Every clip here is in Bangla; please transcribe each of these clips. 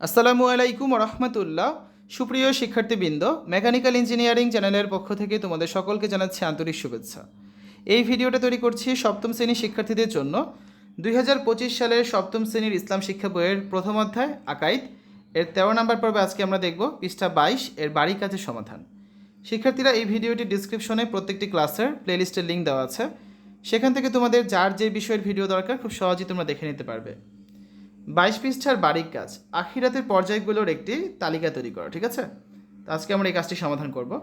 আসসালামু আলাইকুম রহমতুল্লাহ সুপ্রিয় শিক্ষার্থীবৃন্দ, মেকানিক্যাল ইঞ্জিনিয়ারিং চ্যানেলের পক্ষ থেকে তোমাদের সকলকে জানাচ্ছি আন্তরিক শুভেচ্ছা। এই ভিডিওটা তৈরি করছি সপ্তম শ্রেণির শিক্ষার্থীদের জন্য। দুই হাজার পঁচিশ সালের সপ্তম শ্রেণির ইসলাম শিক্ষা বইয়ের প্রথম অধ্যায়, আকাইদ। এর তেরো নম্বর পর্বে আজকে আমরা দেখব পৃষ্ঠা বাইশ, এর বাড়ি কাজের সমাধান। শিক্ষার্থীরা এই ভিডিওটি ডিসক্রিপশনে প্রত্যেকটি ক্লাসের প্লেলিস্টের লিঙ্ক দেওয়া আছে। সেখান থেকে তোমাদের যার যে বিষয়ের ভিডিও দরকার, খুব সহজেই তোমরা দেখে নিতে পারবে। বাইশ পৃষ্ঠার বারিক কাজ। আখিরাতের পর্যায়গুলোর একটি তালিকা তৈরি করো, ঠিক আছে? তো আজকে আমরা এই কাজটি সমাধান করব।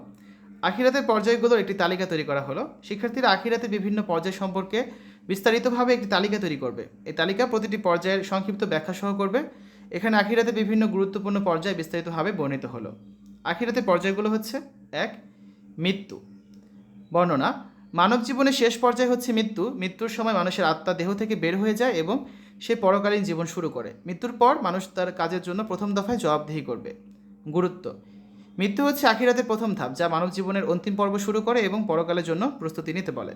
আখিরাতের পর্যায়গুলোর একটি তালিকা তৈরি করা হলো। শিক্ষার্থীরা আখিরাতের বিভিন্ন পর্যায় সম্পর্কে বিস্তারিতভাবে একটি তালিকা তৈরি করবে। এই তালিকা প্রতিটি পর্যায়ের সংক্ষিপ্ত ব্যাখ্যা সহ করবে। এখানে আখিরাতে বিভিন্ন গুরুত্বপূর্ণ পর্যায় বিস্তারিতভাবে বর্ণিত হলো। আখিরাতের পর্যায়গুলো হচ্ছে, এক, মৃত্যু। বর্ণনা মানব জীবনের শেষ পর্যায় হচ্ছে মৃত্যু। মৃত্যুর সময় মানুষের আত্মা দেহ থেকে বের হয়ে যায় এবং সে পরকালীন জীবন শুরু করে। মৃত্যুর পর মানুষ তার কাজের জন্য প্রথম দফায় জবাবদিহি করবে। গুরুত্ব। মৃত্যু হচ্ছে আখিরাতের প্রথম ধাপ, যা মানব জীবনের অন্তিম পর্ব শুরু করে এবং পরকালের জন্য প্রস্তুতি নিতে বলে।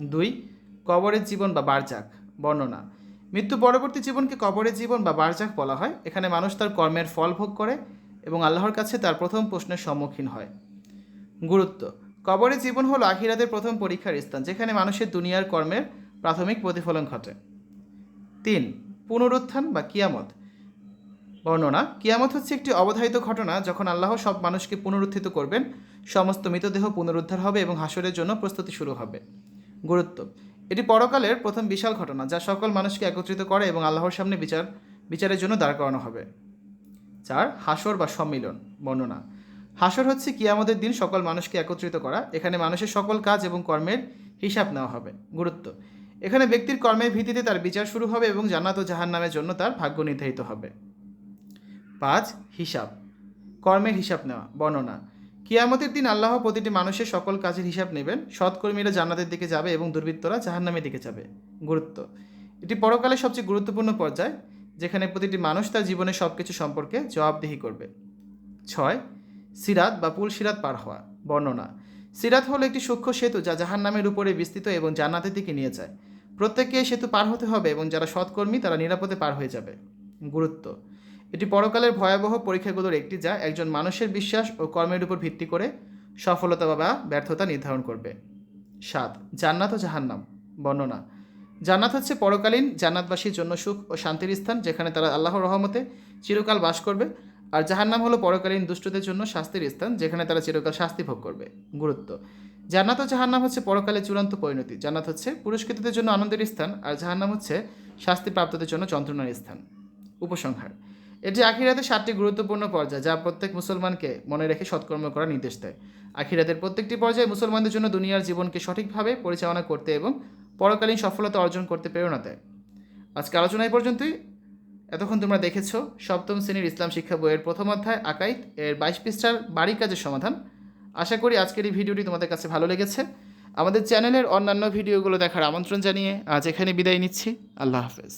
দুই, কবরের জীবন বা বারজাক, বর্ণনা। মৃত্যু পরবর্তী জীবনকে কবরের জীবন বা বারজাক বলা হয়। এখানে মানুষ তার কর্মের ফল ভোগ করে এবং আল্লাহর কাছে তার প্রথম প্রশ্নের সম্মুখীন হয়। গুরুত্ব। কবরের জীবন হলো আখিরাতের প্রথম পরীক্ষার স্থান, যেখানে মানুষের দুনিয়ার কর্মের প্রাথমিক প্রতিফলন ঘটে। তিন, পুনরুত্থান বা কিয়ামত। বর্ণনা, কিয়ামত হচ্ছে একটি অবধারিত ঘটনা যখন আল্লাহ সব মানুষকে পুনরুত্থিত করবেন, সমস্ত মৃতদেহ পুনরুদ্ধার হবে এবং হাসরের জন্য প্রস্তুতি শুরু হবে। গুরুত্ব, এটি পরকালের প্রথম বিশাল ঘটনা যা সকল মানুষকে একত্রিত করে এবং আল্লাহর সামনে বিচার, বিচারের জন্য দাঁড় করানো হবে। চার, হাসর বা সম্মিলন, বর্ণনা। হাসর হচ্ছে কিয়ামতের দিন সকল মানুষকে একত্রিত করা, এখানে মানুষের সকল কাজ এবং কর্মের হিসাব নেওয়া হবে। গুরুত্ব এখানে ব্যক্তির কর্মের ভিত্তিতে তার বিচার শুরু হবে এবং জান্নাত ও জাহান্নামের জন্য তার ভাগ্য নির্ধারিত হবে। পাঁচ, হিসাব। কর্মের হিসাব নেওয়া, বর্ণনা। কিয়ামতের দিন আল্লাহ প্রতিটি মানুষের সকল কাজের হিসাব নেবেন। সৎকর্মীরা জান্নাতের দিকে যাবে এবং দুর্বৃত্তরা জাহান্নামের দিকে যাবে। গুরুত্ব। এটি পরকালের সবচেয়ে গুরুত্বপূর্ণ পর্যায়, যেখানে প্রতিটি মানুষ তার জীবনের সব কিছু সম্পর্কে জবাবদিহি করবে। ছয়, সিরাত বা পুল সিরাত পার হওয়া, বর্ণনা। সিরাত হলো একটি সূক্ষ্ম সেতু যা জাহান নামের উপরে বিস্তৃত এবং জান্নাতের দিকে নিয়ে যায়। প্রত্যেককে এই সেতু পার হতে হবে এবং যারা সৎকর্মী তারা নিরাপদে পার হয়ে যাবে। গুরুত্ব। এটি পরকালের ভয়াবহ পরীক্ষাগুলোর একটি যা একজন মানুষের বিশ্বাস ও কর্মের উপর ভিত্তি করে সফলতা বা ব্যর্থতা নির্ধারণ করবে। সাত, জান্নাত ও জাহান্নাম। বর্ণনা। জান্নাত হচ্ছে পরকালীন জান্নাতবাসীর জন্য সুখ ও শান্তির স্থান যেখানে তারা আল্লাহর রহমতে চিরকাল বাস করবে। আর জাহান্নাম হলো পরকালীন দুষ্টদের জন্য শাস্তির স্থান, যেখানে তারা চিরকাল শাস্তি ভোগ করবে। গুরুত্ব। জান্নাত ও জাহান্নাম হচ্ছে পরকালে চূড়ান্ত পরিণতি। জান্নাত হচ্ছে পুরস্কৃতদের জন্য আনন্দের স্থান, আর জাহান্নাম হচ্ছে শাস্তিপ্রাপ্তদের জন্য যন্ত্রণার স্থান। উপসংহার। এটি আখিরাতে সাতটি গুরুত্বপূর্ণ পর্যায়, যা প্রত্যেক মুসলমানকে মনে রেখে সৎকর্ম করার নির্দেশ দেয়। আখিরাতের প্রত্যেকটি পর্যায়ে মুসলমানদের জন্য দুনিয়ার জীবনকে সঠিকভাবে পরিচালনা করতে এবং পরকালীন সফলতা অর্জন করতে প্রেরণা দেয়। আজকে আলোচনা এই পর্যন্তই। এতক্ষণ তোমরা দেখেছ, সপ্তম শ্রেণির ইসলাম শিক্ষা বইয়ের প্রথম অধ্যায় আকাইত এর বাইশ পৃষ্ঠার বাড়ি কাজের সমাধান। আশা করি আজকের এই ভিডিওটি তোমাদের কাছে ভালো লেগেছে। আমাদের চ্যানেলের অন্যান্য ভিডিওগুলো দেখার আমন্ত্রণ জানিয়ে আজ এখানে বিদায় নিচ্ছি। আল্লাহ হাফেজ।